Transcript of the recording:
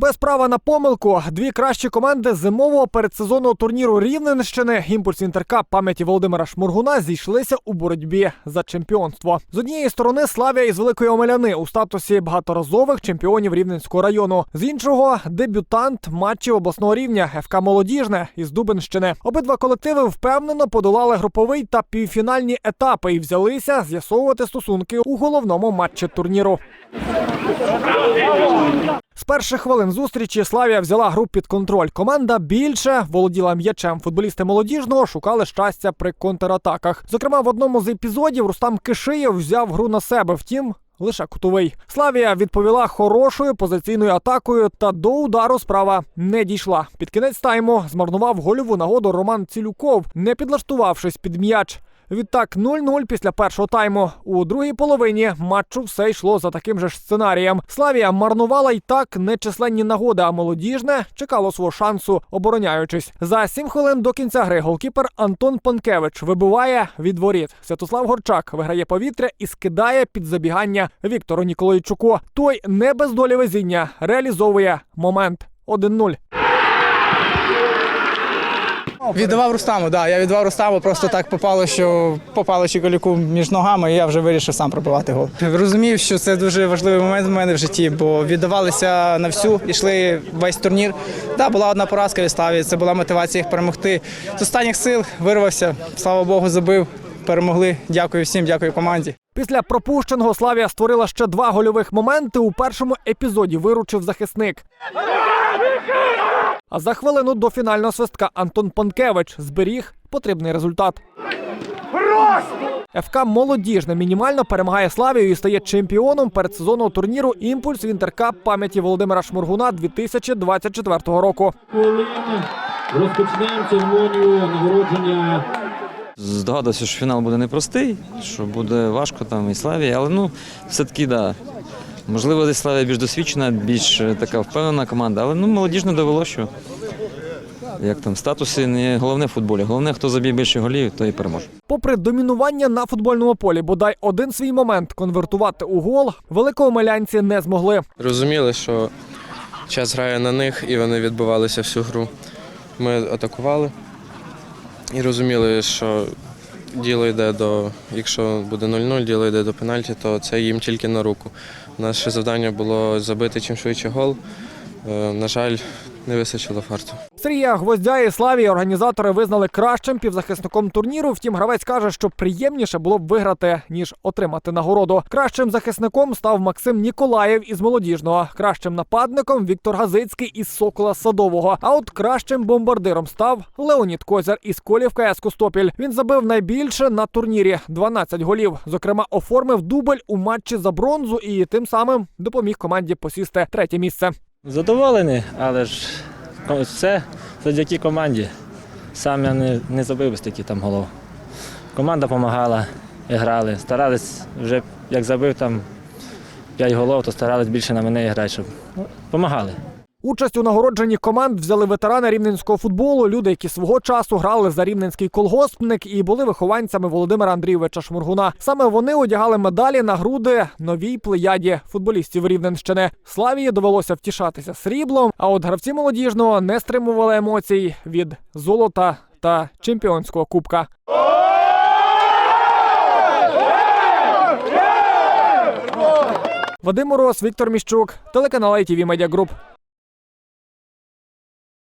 Без права на помилку дві кращі команди зимового передсезонного турніру Рівненщини імпульс Інтеркап пам'яті Володимира Шмургуна зійшлися у боротьбі за чемпіонство. З однієї сторони Славія із Великої Омеляни у статусі багаторазових чемпіонів Рівненського району. З іншого дебютант матчів обласного рівня ФК Молодіжне із Дубенщини. Обидва колективи впевнено подолали груповий та півфінальні етапи і взялися з'ясовувати стосунки у головному матчі турніру. З перших хвилин зустрічі Славія взяла гру під контроль. Команда більше володіла м'ячем. Футболісти молодіжного шукали щастя при контратаках. Зокрема, в одному з епізодів Рустам Кишиєв взяв гру на себе. Втім. Лише кутовий Славія відповіла хорошою позиційною атакою, та до удару справа не дійшла. Під кінець тайму змарнував гольову нагоду Роман Цілюков, не підлаштувавшись під м'яч. Відтак 0-0 після першого тайму. У другій половині матчу все йшло за таким же ж сценарієм. Славія марнувала й так нечисленні нагоди, а молодіжне чекало свого шансу, обороняючись. За сім хвилин до кінця гри голкіпер Антон Панкевич вибиває від воріт. Святослав Горчак виграє повітря і скидає під забігання Віктору Ніколайчуку. Той не без долі везіння реалізовує момент 1-0. Віддавав Рустаму, да. Я віддавав Рустаму, просто так попало, що попало Чиколюку між ногами, і я вже вирішив сам пробивати гол. Розумів, що це дуже важливий момент в мене в житті, бо віддавалися на всю, йшли весь турнір. Да, була одна поразка від Славі, це була мотивація їх перемогти. З останніх сил вирвався, слава Богу, забив. Перемогли. Дякую всім, дякую команді. Після пропущеного Славія створила ще два гольових моменти. У першому епізоді виручив захисник. А за хвилину до фінального свистка Антон Панкевич зберіг потрібний результат. ФК Молодіжне мінімально перемагає Славію і стає чемпіоном передсезонного турніру Імпульс Вінтеркап пам'яті Володимира Шмургуна 2024 року. хвилин розпочнемо церемонію нагородження Здогадався, що фінал буде непростий, що буде важко там і Славі, але ну, все-таки, да. Можливо, десь Славія більш досвідчена, більш е, така впевнена команда, але ну, молодіжно довело, що як там статуси не головне в футболі. Головне, хто заб'є більше голів, той і переможе. Попри домінування на футбольному полі, бодай один свій момент конвертувати у гол, великоомелянці не змогли. розуміли, що час грає на них і вони відбивалися всю гру. Ми атакували і розуміли, що діло йде до, якщо буде 0-0, діло йде до пенальті, то це їм тільки на руку. Наше завдання було забити чим швидше гол. Е, На жаль, не вистачило фарту. Сергія Гвоздя і Славії організатори визнали кращим півзахисником турніру. Втім, гравець каже, що приємніше було б виграти ніж отримати нагороду. Кращим захисником став Максим Ніколаєв із молодіжного. Кращим нападником Віктор Газицький із Сокола Садового. А от кращим бомбардиром став Леонід Козяр із Колівка СК Стопіль. Він забив найбільше на турнірі 12 голів. Зокрема, оформив дубль у матчі за бронзу і тим самим допоміг команді посісти третє місце. Задоволений, але ж все завдяки команді. Сам я не, не забив би стільки там голов. Команда допомагала, грали. Старались вже як забив там 5 голов, то старались більше на мене грати, щоб ну, допомагали. Участь у нагородженні команд взяли ветерани рівненського футболу, люди, які свого часу грали за рівненський колгоспник і були вихованцями Володимира Андрійовича Шмургуна. Саме вони одягали медалі на груди новій плеяді футболістів Рівненщини. Славії довелося втішатися сріблом. А от гравці молодіжного не стримували емоцій від золота та чемпіонського кубка. Вадим Мороз, Віктор Міщук, телеканал ITV Media Group.